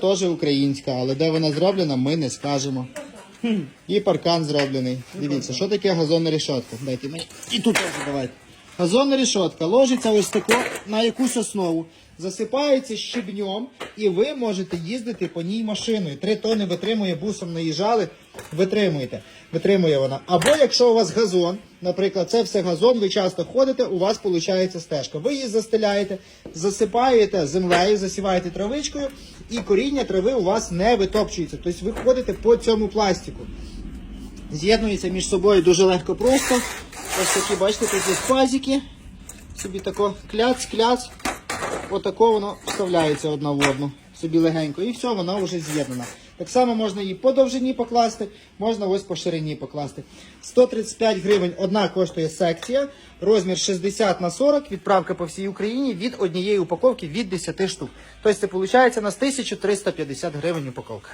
Теж українська, але де вона зроблена, ми не скажемо. І паркан зроблений. Дивіться, що таке газонна рішотка. Дайте мені. І тут теж давайте. Газонна рішотка ложиться ось тако на якусь основу, засипається щебньом, і ви можете їздити по ній машиною. Три тони витримує, бусом наїжджали, витримуєте. Витримує вона. Або якщо у вас газон, наприклад, це все газон, ви часто ходите, у вас виходить стежка. Ви її застеляєте, засипаєте землею, засіваєте травичкою, і коріння трави у вас не витопчується. Тобто ви ходите по цьому пластику. З'єднується між собою дуже легко просто. Ось такі, бачите, є пазики. Собі тако кляц-кляц. Отако воно вставляється одна в одну. Собі легенько. І все, вона вже з'єднана. Так само можна її по довжині покласти, можна ось по ширині покласти. 135 гривень одна коштує секція, розмір 60 на 40, відправка по всій Україні від однієї упаковки від 10 штук. Тобто це виходить на 1350 гривень упаковка.